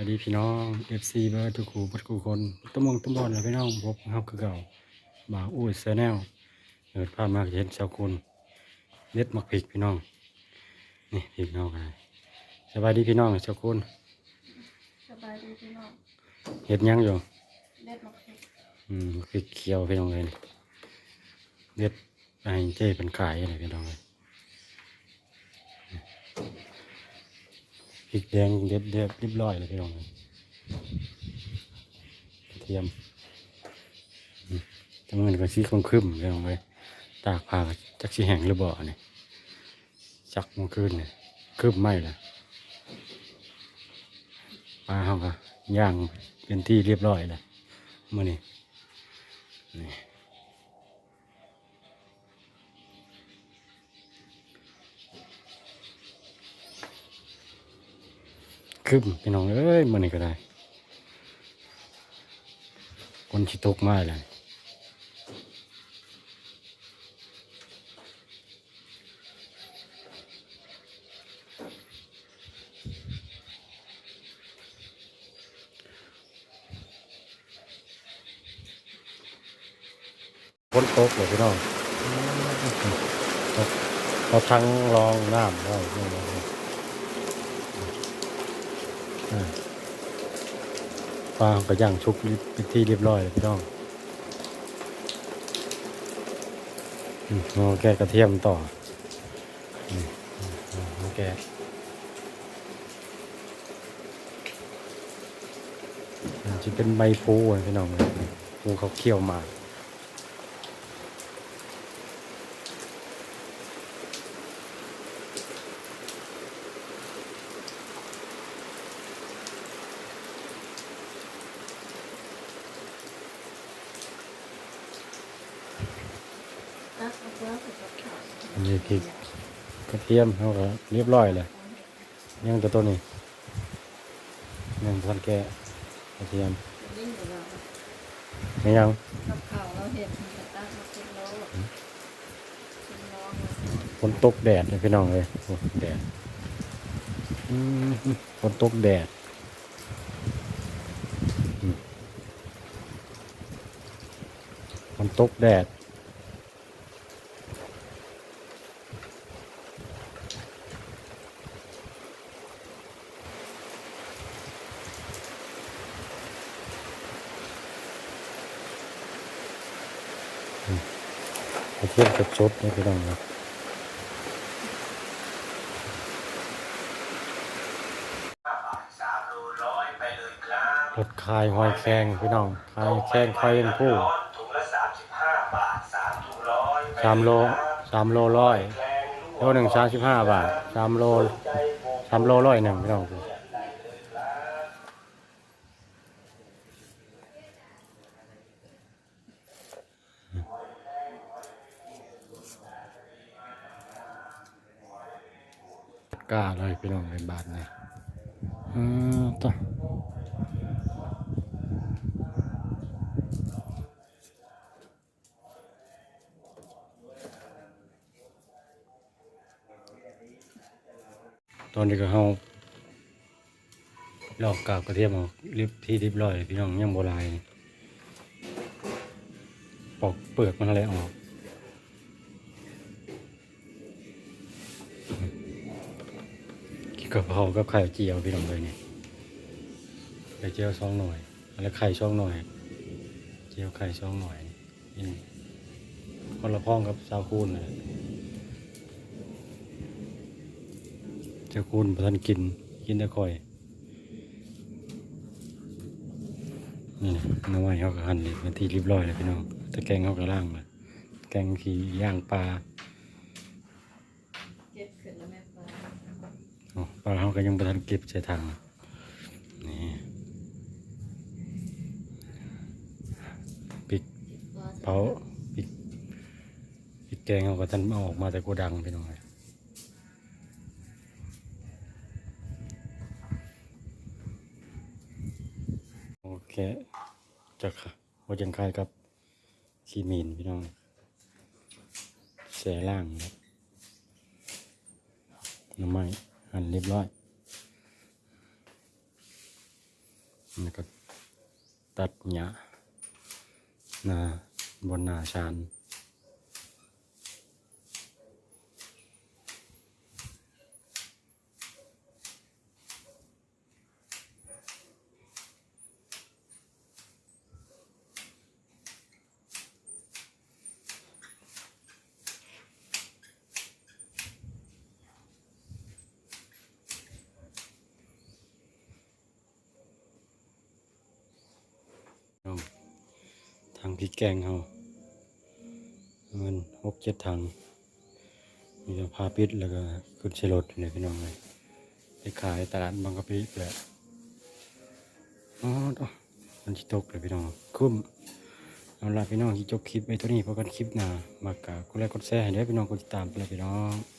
วัสดีพี่น้อง FC เบอร์ทุกคู่ทุกคนตุ้มมงตุ้มบอลเลยพี่น้องพบกับคือเก่าบ่าวอุ้ยแซนแนลเกิดภาพมาเห็นชาวคุณเน็ดมักพริกพี่น้องนี่พริกน้องอะไรสบายดีพี่น้องชาวคุณสบายดีพี่น้องเห็ดหยังอยู่เล็ดมะเขืออืมพริกเขียวพี่น้องเลยเน็ดไปให้เจ้เป็นขายอะไรพี่น้องเลยพ ริกแดงเด็ดเด็ดเรียบร้อยเลยพี่น้องเลยกระเทียมแต่มันก็สีคงคึมๆเลยลงไปตากผ้าก็จักสีแห้งหรือบ่เนี่ยจักมันคืนเนี่ยคึมไหมล่ะปลาเขาก็ย่างเป็นที่เรียบร้อยแล้วมื่อนี้นี่ คึมพี่น้องเอ้ยมื่อนี้ก็ได้ คนชิตกมาเลยฝนตกเลยพี่น้องเราทั้งรองน้ำได้พี่ น้องอ่าฟางก็ย่างชุกเป็นที่เรียบร้อยเลยพี่น้องอืมเอแกกระเทียมต่อน้อาแกนจะเป็นใบพูพี่น้องพูเขาเคี่ยวมาก ตักเอาเปลือกกับข้าว อั นนี้พริกกระเทียมเขาก็เรียบร้อยเลยยังแต่ตัวนี้ยังทันแกะกระเทียมยิ่งกว่าเราไม่ยังกับข้าวเราเห็ดมันจะตักมากินโลกินน้องฝนตกแดดเลยพี่น้องเลยโอ้แดดอืมฝนตกแดดอืมฝนตกแดด กระเทียมสดๆนี่พี่น้องเลยสามโลร้อยไปเลยครับรถคายหอยแครงพี่น้องคายแครงคายเป็นผู้ถุงละสามสิบห้าบาทสามถุงร้อยไปสามโลสามโลร้อยแพงโลหนึ่งสามสิบห้าบาทสามโลสามโลร้อยหนึ่งพี่น้อง กล้าเลยพี่น้องในบาทเนี่ยอืมต่อตอนนี้ก็เฮาลอกกาบกระเทียมออกรีบที่รีบร้อยพี่น้องยังโบราณปอกเปลือกมันอะไรออก กะเพรากับไข่เจียวพี่น้องเลยเนี่ยไข่เจียวสองหน่อยแล้วไข่ช่องหน่อย เจียวไข่ช่องหน่อยนี่คนละพ้องกับซาวคูนเลยเจ้าคูนประทานกินกินได้ค่อยนี่นะน้ำไม้เขาก็หั่นเลยเป็นที่เรียบร้อยเลยพี่น้องตะแกงเขาก็ล่างเลยแกงขี่ย่างปลา เก็บขึ้นแล้วแม่ปลา อ๋อปลาเขาก็ยังประทันเก็บใส่ถังนี่ปิดเผาปิดปิดแกงเขาก็ท่านเอาออกมาแต่โกดังพี่น้องเลยโอเคจะค่ะว่าจังคายกับขีมีนพี่น้องแส่ล่างครับน้ำไม้ หั่นเรียบร้อยแล้วก็ตัดหญ้าหนาบนหน้าชาน ทางพริกแกงเขาเงินหกเจ็ดทางมีพาปิดแล้วก็ขึ้นใช้รถเลยพี่น้องเลยไปขายตลาดบางกะปิแหละอ๋ออกมันที่ตกเลยพี่น้องคุ้มเอาล่ะพี่น้องที่จบคลิปไว้ตัวนี้เพราะกันคลิปหน้ามากกะกดไลค์กดแชร์ให้ด้วยพี่น้องกดติดตามไปเลยพี่น้อง